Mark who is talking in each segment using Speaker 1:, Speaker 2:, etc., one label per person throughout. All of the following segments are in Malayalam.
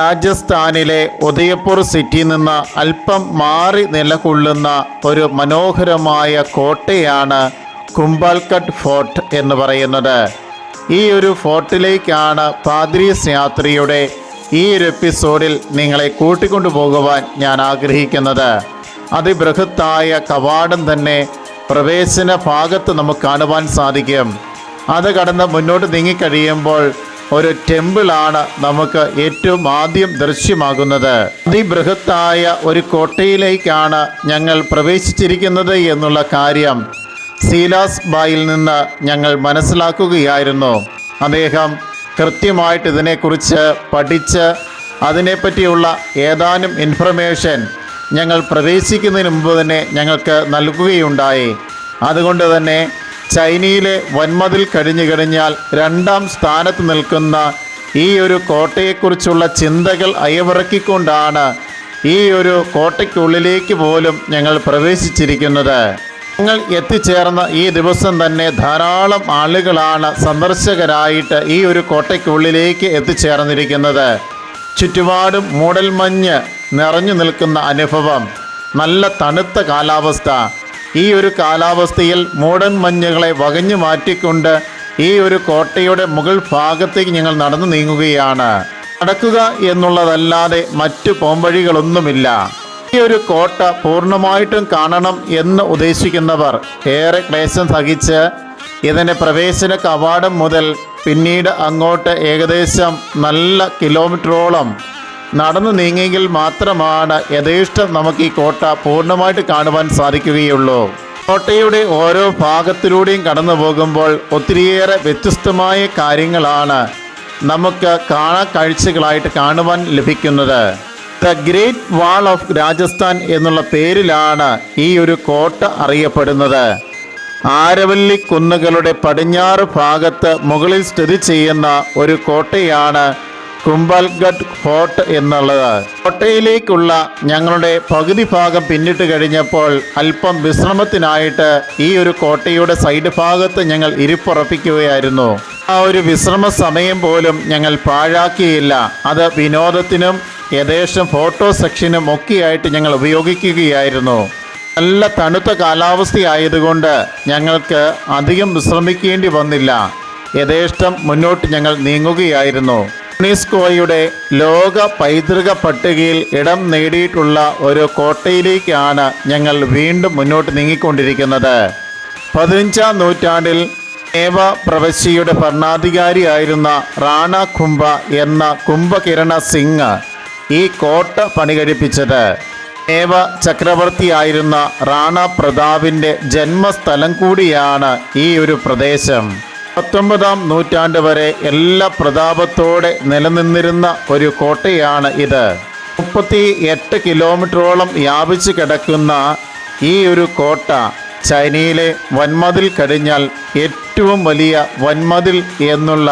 Speaker 1: രാജസ്ഥാനിലെ ഉദയപൂർ സിറ്റിയിൽ നിന്ന് അല്പം മാറി നിലകൊള്ളുന്ന ഒരു മനോഹരമായ കോട്ടയാണ് കുംബാൽക്കട്ട് ഫോർട്ട് എന്ന് പറയുന്നത്. ഈ ഒരു ഫോർട്ടിലേക്കാണ് പാദ്രീസ് യാത്രയുടെ ഈ ഒരു എപ്പിസോഡിൽ നിങ്ങളെ കൂട്ടിക്കൊണ്ടു പോകുവാൻ ഞാൻ ആഗ്രഹിക്കുന്നത്. അതിബൃഹത്തായ കവാടം തന്നെ പ്രവേശന ഭാഗത്ത് നമുക്ക് കാണുവാൻ സാധിക്കും. അത് കടന്ന് മുന്നോട്ട് നീങ്ങിക്കഴിയുമ്പോൾ ഒരു ടെമ്പിളാണ് നമുക്ക് ഏറ്റവും ആദ്യം ദൃശ്യമാകുന്നത്. അതിബൃഹത്തായ ഒരു കോട്ടയിലേക്കാണ് ഞങ്ങൾ പ്രവേശിച്ചിരിക്കുന്നത് എന്നുള്ള കാര്യം സീലാസ് ബായിൽ നിന്ന് ഞങ്ങൾ മനസ്സിലാക്കുകയായിരുന്നു. അദ്ദേഹം കൃത്യമായിട്ട് ഇതിനെക്കുറിച്ച് പഠിച്ച് അതിനെപ്പറ്റിയുള്ള ഏതാനും ഇൻഫർമേഷൻ ഞങ്ങൾ പ്രവേശിക്കുന്നതിന് മുമ്പ് തന്നെ ഞങ്ങൾക്ക് നൽകുകയുണ്ടായി. അതുകൊണ്ട് തന്നെ ചൈനയിലെ വൻമതിൽ കഴിഞ്ഞു കഴിഞ്ഞാൽ രണ്ടാം സ്ഥാനത്ത് നിൽക്കുന്ന ഈ ഒരു കോട്ടയെക്കുറിച്ചുള്ള ചിന്തകൾ അയവിറക്കിക്കൊണ്ടാണ് ഈ ഒരു കോട്ടയ്ക്കുള്ളിലേക്ക് പോലും ഞങ്ങൾ പ്രവേശിച്ചിരിക്കുന്നത്. ഞങ്ങൾ എത്തിച്ചേർന്ന ഈ ദിവസം തന്നെ ധാരാളം ആളുകളാണ് സന്ദർശകരായിട്ട് ഈ ഒരു കോട്ടയ്ക്കുള്ളിലേക്ക് എത്തിച്ചേർന്നിരിക്കുന്നത്. ചുറ്റുപാടും മൂടൽമഞ്ഞ് നിറഞ്ഞു നിൽക്കുന്ന അനുഭവം നല്ല തണുത്ത കാലാവസ്ഥ ഈ ഒരു കാലാവസ്ഥയിൽ മൂടൻ മഞ്ഞുകളെ വകഞ്ഞു മാറ്റിക്കൊണ്ട് ഈ ഒരു കോട്ടയുടെ മുകൾ ഭാഗത്തേക്ക് ഞങ്ങൾ നടന്നു നീങ്ങുകയാണ്. നടക്കുക എന്നുള്ളതല്ലാതെ മറ്റു പോംവഴികളൊന്നുമില്ല. ഈ ഒരു കോട്ട പൂർണമായിട്ടും കാണണം എന്ന് ഉദ്ദേശിക്കുന്നവർ ഏറെ ക്ലേശം സഹിച്ച് ഇതിന്റെ പ്രവേശന കവാടം മുതൽ പിന്നീട് അങ്ങോട്ട് ഏകദേശം നല്ല കിലോമീറ്ററോളം നടന്നു നീങ്ങിയെങ്കിൽ മാത്രമാണ് യഥേഷ്ടം നമുക്ക് ഈ കോട്ട പൂർണമായിട്ട് കാണുവാൻ സാധിക്കുകയുള്ളൂ. കോട്ടയുടെ ഓരോ ഭാഗത്തിലൂടെയും കടന്നു പോകുമ്പോൾ ഒത്തിരിയേറെ വ്യത്യസ്തമായ കാര്യങ്ങളാണ് നമുക്ക് കാണാ കാഴ്ചകളായിട്ട് കാണുവാൻ ലഭിക്കുന്നത്. The great wall of Rajasthan എന്നുള്ള പേരിലാണ് ഈ ഒരു കോട്ട അറിയപ്പെടുന്നത്. ആരവല്ലി കുന്നുകളുടെ പടിഞ്ഞാറ് ഭാഗത്ത് മുകളിൽ സ്ഥിതി ചെയ്യുന്ന ഒരു കോട്ടയാണ് കുംബൽഗഡ് ഫോർട്ട് എന്നുള്ളത്. കോട്ടയിലേക്കുള്ള ഞങ്ങളുടെ പകുതി ഭാഗം പിന്നിട്ട് കഴിഞ്ഞപ്പോൾ അല്പം വിശ്രമത്തിനായിട്ട് ഈ ഒരു കോട്ടയുടെ സൈഡ് ഭാഗത്ത് ഞങ്ങൾ ഇരിപ്പുറപ്പിക്കുകയായിരുന്നു. ആ ഒരു വിശ്രമ സമയം പോലും ഞങ്ങൾ പാഴാക്കിയില്ല. അത് വിനോദത്തിനും ഏകദേശം ഫോട്ടോ സെക്ഷനും ഒക്കെയായിട്ട് ഞങ്ങൾ ഉപയോഗിക്കുകയായിരുന്നു. നല്ല തണുത്ത കാലാവസ്ഥയായതുകൊണ്ട് ഞങ്ങൾക്ക് അധികം വിശ്രമിക്കേണ്ടി വന്നില്ല. യഥേഷ്ടം മുന്നോട്ട് ഞങ്ങൾ നീങ്ങുകയായിരുന്നു. യുനെസ്കോയുടെ ലോക പൈതൃക പട്ടികയിൽ ഇടം നേടിയിട്ടുള്ള ഒരു കോട്ടയിലേക്കാണ് ഞങ്ങൾ വീണ്ടും മുന്നോട്ട് നീങ്ങിക്കൊണ്ടിരിക്കുന്നത്. പതിനഞ്ചാം നൂറ്റാണ്ടിൽ ദേവ പ്രവശ്യയുടെ ഭരണാധികാരിയായിരുന്ന റാണ കുംഭ എന്ന കുംഭകിരണ സിംഗ് ഈ കോട്ട പണികഴിപ്പിച്ചത്. ദേവ ചക്രവർത്തിയായിരുന്ന റാണ പ്രതാപിന്റെ ജന്മസ്ഥലം കൂടിയാണ് ഈ ഒരു പ്രദേശം. പത്തൊമ്പതാം നൂറ്റാണ്ട് വരെ എല്ലാ പ്രതാപത്തോടെ നിലനിന്നിരുന്ന ഒരു കോട്ടയാണ് ഇത്. മുപ്പത്തി എട്ട് കിലോമീറ്ററോളം വ്യാപിച്ചു കിടക്കുന്ന ഈ ഒരു കോട്ട ചൈനയിലെ വൻമതിൽ കഴിഞ്ഞാൽ ഏറ്റവും വലിയ വൻമതിൽ എന്നുള്ള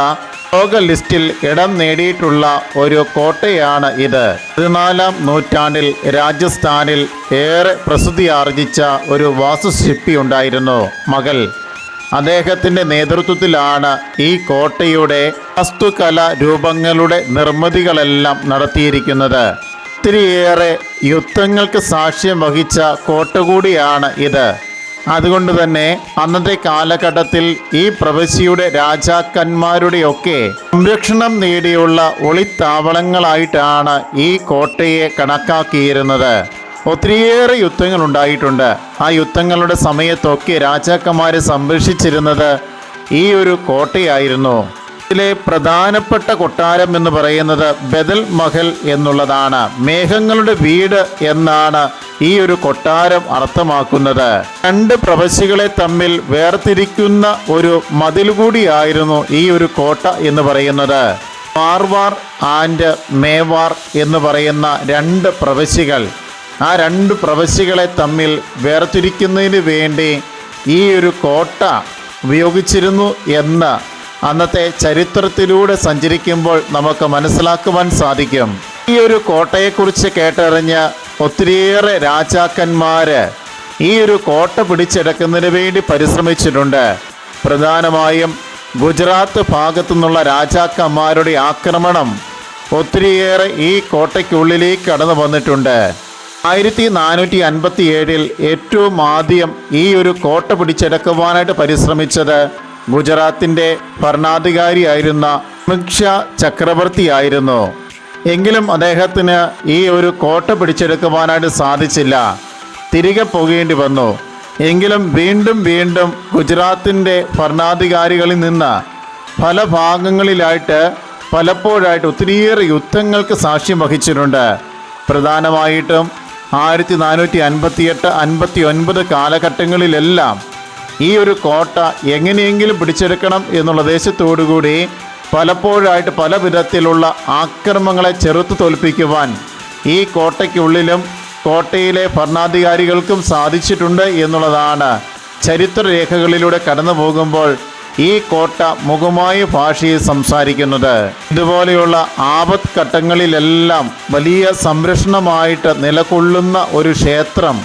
Speaker 1: ലോക ലിസ്റ്റിൽ ഇടം നേടിയിട്ടുള്ള ഒരു കോട്ടയാണ് ഇത്. പതിനാലാം നൂറ്റാണ്ടിൽ രാജസ്ഥാനിൽ ഏറെ പ്രസിദ്ധി ആർജിച്ച ഒരു വാസ്തുശില്പി ഉണ്ടായിരുന്നു. മകൾ അദ്ദേഹത്തിന്റെ നേതൃത്വത്തിലാണ് ഈ കോട്ടയുടെ വസ്തുകല രൂപങ്ങളുടെ നിർമ്മിതികളെല്ലാം നടത്തിയിരിക്കുന്നത്. ഒത്തിരിയേറെ യുദ്ധങ്ങൾക്ക് സാക്ഷ്യം വഹിച്ച കോട്ട കൂടിയാണ് ഇത്. അതുകൊണ്ട് തന്നെ അന്നത്തെ കാലഘട്ടത്തിൽ ഈ പ്രവശ്യയുടെ രാജാക്കന്മാരുടെയൊക്കെ സംരക്ഷണം നേടിയുള്ള ഒളിത്താവളങ്ങളായിട്ടാണ് ഈ കോട്ടയെ കണക്കാക്കിയിരുന്നത്. ഒത്തിരിയേറെ യുദ്ധങ്ങൾ ഉണ്ടായിട്ടുണ്ട് ആ യുദ്ധങ്ങളുടെ സമയത്തൊക്കെ രാജാക്കന്മാരെ സംരക്ഷിച്ചിരുന്നത് ഈ ഒരു കോട്ടയായിരുന്നു. ഇതിലെ പ്രധാനപ്പെട്ട കൊട്ടാരം എന്ന് പറയുന്നത് ബദൽ മഹൽ എന്നുള്ളതാണ്. മേഘങ്ങളുടെ വീട് എന്നാണ് ഈ ഒരു കൊട്ടാരം അർത്ഥമാക്കുന്നത്. രണ്ട് പ്രവശികളെ തമ്മിൽ വേർതിരിക്കുന്ന ഒരു മതിൽ കൂടിയായിരുന്നു ഈ ഒരു കോട്ട എന്ന് പറയുന്നത്. മാർവാർ ആൻഡ് മേവാർ എന്ന് പറയുന്ന രണ്ട് പ്രവശ്യകൾ ആ രണ്ട് പ്രവശികളെ തമ്മിൽ വേർതിരിക്കുന്നതിന് വേണ്ടി ഈ ഒരു കോട്ട ഉപയോഗിച്ചിരുന്നു എന്ന് അന്നത്തെ ചരിത്രത്തിലൂടെ സഞ്ചരിക്കുമ്പോൾ നമുക്ക് മനസ്സിലാക്കുവാൻ സാധിക്കും. ഈ ഒരു കോട്ടയെക്കുറിച്ച് കേട്ടറിഞ്ഞ് ഒത്തിരിയേറെ രാജാക്കന്മാര് ഈ ഒരു കോട്ട പിടിച്ചെടുക്കുന്നതിന് വേണ്ടി പരിശ്രമിച്ചിട്ടുണ്ട്. പ്രധാനമായും ഗുജറാത്ത് ഭാഗത്തു നിന്നുള്ള രാജാക്കന്മാരുടെ ആക്രമണം ഒത്തിരിയേറെ ഈ കോട്ടയ്ക്കുള്ളിലേക്ക് കടന്നു വന്നിട്ടുണ്ട്. ആയിരത്തി നാനൂറ്റി അൻപത്തി ഏഴിൽ ഏറ്റവും ആദ്യം ഈ ഒരു കോട്ട പിടിച്ചെടുക്കുവാനായിട്ട് പരിശ്രമിച്ചത് ഗുജറാത്തിന്റെ ഭരണാധികാരിയായിരുന്ന മിക്ഷ ചക്രവർത്തിയായിരുന്നു എങ്കിലും അദ്ദേഹത്തിന് ഈ ഒരു കോട്ട പിടിച്ചെടുക്കുവാനായിട്ട് സാധിച്ചില്ല. തിരികെ പോകേണ്ടി വന്നു. എങ്കിലും വീണ്ടും വീണ്ടും ഗുജറാത്തിന്റെ ഭരണാധികാരികളിൽ നിന്ന് പല ഭാഗങ്ങളിലായിട്ട് പലപ്പോഴായിട്ട് ഒത്തിരിയേറെ യുദ്ധങ്ങൾക്ക് സാക്ഷ്യം വഹിച്ചിട്ടുണ്ട്. പ്രധാനമായിട്ടും ആയിരത്തി നാനൂറ്റി അൻപത്തിയെട്ട് അൻപത്തി ഒൻപത് കാലഘട്ടങ്ങളിലെല്ലാം ഈ ഒരു കോട്ട എങ്ങനെയെങ്കിലും പിടിച്ചെടുക്കണം എന്നുള്ള ദേശത്തോടുകൂടി പലപ്പോഴായിട്ട് പല വിധത്തിലുള്ള ആക്രമങ്ങളെ ചെറുത്തു തോൽപ്പിക്കുവാൻ ഈ കോട്ടയ്ക്കുള്ളിലും കോട്ടയിലെ ഭരണാധികാരികൾക്കും സാധിച്ചിട്ടുണ്ട് എന്നുള്ളതാണ് ചരിത്രരേഖകളിലൂടെ കടന്നു പോകുമ്പോൾ ഈ കോട്ട മുഖമായ ഭാഷയിൽ സംസാരിക്കുന്നത്. ഇതുപോലെയുള്ള ആപത് ഘട്ടങ്ങളിലെല്ലാം വലിയ സംരക്ഷണമായിട്ട് നിലകൊള്ളുന്ന ഒരു ക്ഷേത്രം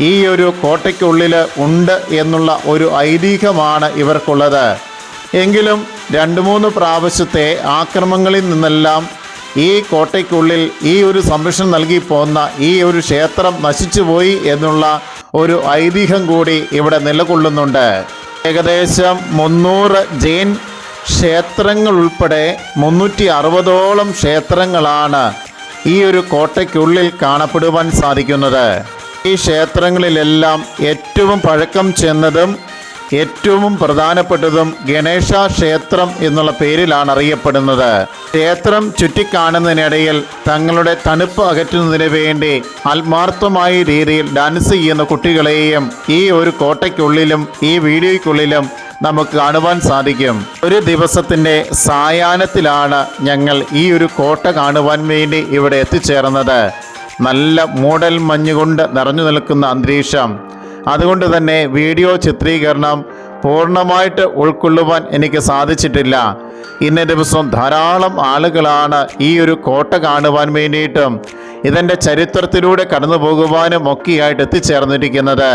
Speaker 1: ഈ ഒരു കോട്ടയ്ക്കുള്ളിൽ ഉണ്ട് എന്നുള്ള ഒരു ഐതിഹ്യമാണ് ഇവർക്കുള്ളത്. എങ്കിലും രണ്ട് മൂന്ന് പ്രാവശ്യത്തെ ആക്രമങ്ങളിൽ നിന്നെല്ലാം ഈ കോട്ടയ്ക്കുള്ളിൽ ഈ ഒരു സംരക്ഷണം നൽകി പോന്ന ഈ ഒരു ക്ഷേത്രം നശിച്ചുപോയി എന്നുള്ള ഒരു ഐതിഹ്യം കൂടി ഇവിടെ നിലകൊള്ളുന്നുണ്ട്. ഏകദേശം മുന്നൂറ് ജെയിൻ ക്ഷേത്രങ്ങൾ ഉൾപ്പെടെ മുന്നൂറ്റി അറുപതോളം ക്ഷേത്രങ്ങളാണ് ഈ ഒരു കോട്ടയ്ക്കുള്ളിൽ കാണപ്പെടുവാൻ സാധിക്കുന്നത്. ഈ ക്ഷേത്രങ്ങളിലെല്ലാം ഏറ്റവും പഴക്കം ചെന്നതും ഏറ്റവും പ്രധാനപ്പെട്ടതും ഗണേശ ക്ഷേത്രം എന്നുള്ള പേരിലാണ് അറിയപ്പെടുന്നത്. ക്ഷേത്രം ചുറ്റിക്കാണുന്നതിനിടയിൽ തങ്ങളുടെ തണുപ്പ് അകറ്റുന്നതിന് വേണ്ടി ആത്മാർത്ഥമായ രീതിയിൽ ഡാൻസ് ചെയ്യുന്ന കുട്ടികളെയും ഈ ഒരു കോട്ടയ്ക്കുള്ളിലും ഈ വീഡിയോയ്ക്കുള്ളിലും നമുക്ക് കാണുവാൻ സാധിക്കും. ഒരു ദിവസത്തിന്റെ സായാഹ്നത്തിലാണ് ഞങ്ങൾ ഈ ഒരു കോട്ട കാണുവാൻ വേണ്ടി ഇവിടെ എത്തിച്ചേർന്നത്. നല്ല മൂടൽ മഞ്ഞുകൊണ്ട് നിറഞ്ഞു നിൽക്കുന്ന അന്തരീക്ഷം. അതുകൊണ്ട് തന്നെ വീഡിയോ ചിത്രീകരണം പൂർണമായിട്ട് ഉൾക്കൊള്ളുവാൻ എനിക്ക് സാധിച്ചിട്ടില്ല. ഇന്ന ദിവസം ധാരാളം ആളുകളാണ് ഈ ഒരു കോട്ട കാണുവാൻ വേണ്ടിയിട്ടും ഇതിന്റെ ചരിത്രത്തിലൂടെ കടന്നു പോകുവാനും ഒക്കെയായിട്ട് എത്തിച്ചേർന്നിരിക്കുന്നത്.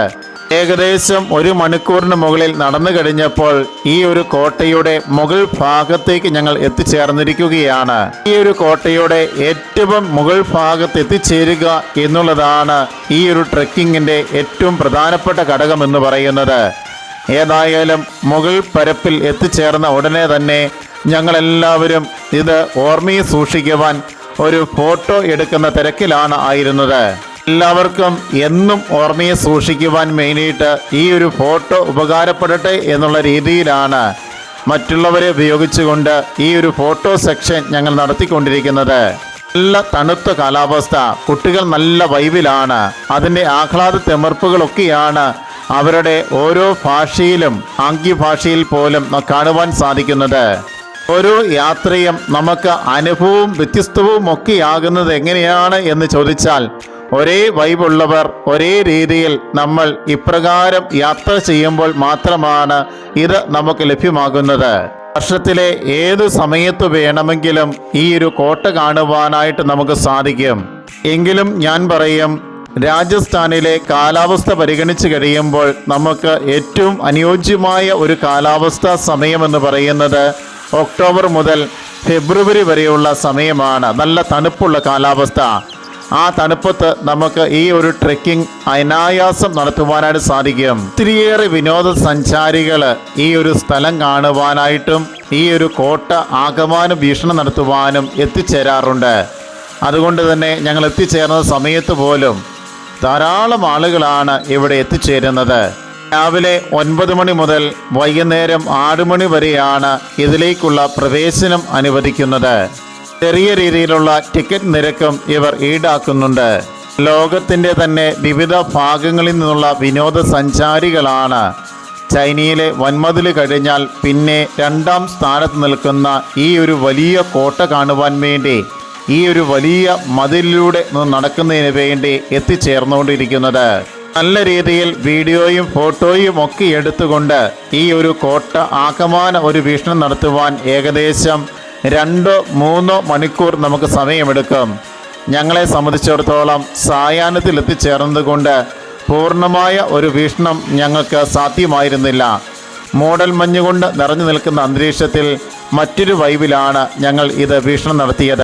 Speaker 1: ഏകദേശം ഒരു മണിക്കൂറിന് മുകളിൽ നടന്നു കഴിഞ്ഞപ്പോൾ ഈ ഒരു കോട്ടയുടെ മുകൾ ഭാഗത്തേക്ക് ഞങ്ങൾ എത്തിച്ചേർന്നിരിക്കുകയാണ്. ഈ ഒരു കോട്ടയുടെ ഏറ്റവും മുകൾ ഭാഗത്ത് എത്തിച്ചേരുക എന്നുള്ളതാണ് ഈ ഒരു ട്രക്കിങ്ങിന്റെ ഏറ്റവും പ്രധാനപ്പെട്ട ഘടകം എന്ന് പറയുന്നത്. ഏതായാലും മുകൾ പരപ്പിൽ എത്തിച്ചേർന്ന ഉടനെ തന്നെ ഞങ്ങളെല്ലാവരും ഇത് ഓർമ്മയിൽ സൂക്ഷിക്കുവാൻ ഒരു ഫോട്ടോ എടുക്കുന്ന തിരക്കിലാണ് ആയിരുന്നത്. എല്ലാവർക്കും എന്നും ഓർമ്മയെ സൂക്ഷിക്കുവാൻ വേണ്ടിയിട്ട് ഈ ഒരു ഫോട്ടോ ഉപകാരപ്പെടട്ടെ എന്നുള്ള രീതിയിലാണ് മറ്റുള്ളവരെ ഉപയോഗിച്ചുകൊണ്ട് ഈ ഒരു ഫോട്ടോ സെക്ഷൻ ഞങ്ങൾ നടത്തിക്കൊണ്ടിരിക്കുന്നത്. നല്ല തണുത്ത കാലാവസ്ഥ കുട്ടികൾ നല്ല വൈവിലാണ് അതിന്റെ ആഹ്ലാദ തിമർപ്പുകളൊക്കെയാണ് അവരുടെ ഓരോ ഭാഷയിലും ആംഗ്യ ഭാഷയിൽ പോലും കാണുവാൻ സാധിക്കുന്നത്. ഓരോ യാത്രയും നമുക്ക് അനുഭവവും വ്യത്യസ്തവും ഒക്കെയാകുന്നത് എങ്ങനെയാണ് എന്ന് ചോദിച്ചാൽ ഒരേ വൈബുള്ളവർ ഒരേ രീതിയിൽ നമ്മൾ ഇപ്രകാരം യാത്ര ചെയ്യുമ്പോൾ മാത്രമാണ് ഇത് നമുക്ക് ലഭ്യമാകുന്നത്. വർഷത്തിലെ ഏത് സമയത്ത് വേണമെങ്കിലും ഈ ഒരു കോട്ട കാണുവാനായിട്ട് നമുക്ക് സാധിക്കും. എങ്കിലും ഞാൻ പറയും രാജസ്ഥാനിലെ കാലാവസ്ഥ പരിഗണിച്ചു കഴിയുമ്പോൾ നമുക്ക് ഏറ്റവും അനുയോജ്യമായ ഒരു കാലാവസ്ഥ സമയമെന്ന് പറയുന്നത് ഒക്ടോബർ മുതൽ ഫെബ്രുവരി വരെയുള്ള സമയമാണ്. നല്ല തണുപ്പുള്ള കാലാവസ്ഥ. ആ തണുപ്പത്ത് നമുക്ക് ഈ ഒരു ട്രെക്കിംഗ് അനായാസം നടത്തുവാനായിട്ട് സാധിക്കും. ഒത്തിരിയേറെ വിനോദസഞ്ചാരികൾ ഈ ഒരു സ്ഥലം കാണുവാനായിട്ടും ഈ ഒരു കോട്ട ആകമാനം വീക്ഷണം നടത്തുവാനും എത്തിച്ചേരാറുണ്ട്. അതുകൊണ്ട് തന്നെ ഞങ്ങൾ എത്തിച്ചേർന്ന സമയത്ത് പോലും ധാരാളം ആളുകളാണ് ഇവിടെ എത്തിച്ചേരുന്നത്. രാവിലെ ഒൻപത് മണി മുതൽ വൈകുന്നേരം ആറ് മണി വരെയാണ് ഇതിലേക്കുള്ള പ്രവേശനം അനുവദിക്കുന്നത്. ചെറിയ രീതിയിലുള്ള ടിക്കറ്റ് നിരക്കും ഇവർ ഈടാക്കുന്നുണ്ട്. ലോകത്തിന്റെ തന്നെ വിവിധ ഭാഗങ്ങളിൽ നിന്നുള്ള വിനോദസഞ്ചാരികളാണ് ചൈനയിലെ വൻമതിൽ കഴിഞ്ഞാൽ പിന്നെ രണ്ടാം സ്ഥാനത്ത് നിൽക്കുന്ന ഈ ഒരു വലിയ കോട്ട കാണുവാൻ വേണ്ടി ഈ ഒരു വലിയ മതിലിലൂടെ നടക്കുന്നതിന് വേണ്ടി എത്തിച്ചേർന്നുകൊണ്ടിരിക്കുന്നത്. നല്ല രീതിയിൽ വീഡിയോയും ഫോട്ടോയും ഒക്കെ എടുത്തുകൊണ്ട് ഈ ഒരു കോട്ട ആകമാന ഒരു വീക്ഷണം നടത്തുവാൻ ഏകദേശം രണ്ടോ മൂന്നോ മണിക്കൂർ നമുക്ക് സമയമെടുക്കും. ഞങ്ങളെ സംബന്ധിച്ചിടത്തോളം സായാഹ്നത്തിൽ എത്തിച്ചേർന്നതുകൊണ്ട് പൂർണമായ ഒരു വീക്ഷണം ഞങ്ങൾക്ക് സാധ്യമായിരുന്നില്ല. മൂടൽ മഞ്ഞുകൊണ്ട് നിറഞ്ഞു നിൽക്കുന്ന അന്തരീക്ഷത്തിൽ മറ്റൊരു വൈവിലാണ് ഞങ്ങൾ ഇത് വീക്ഷണം നടത്തിയത്.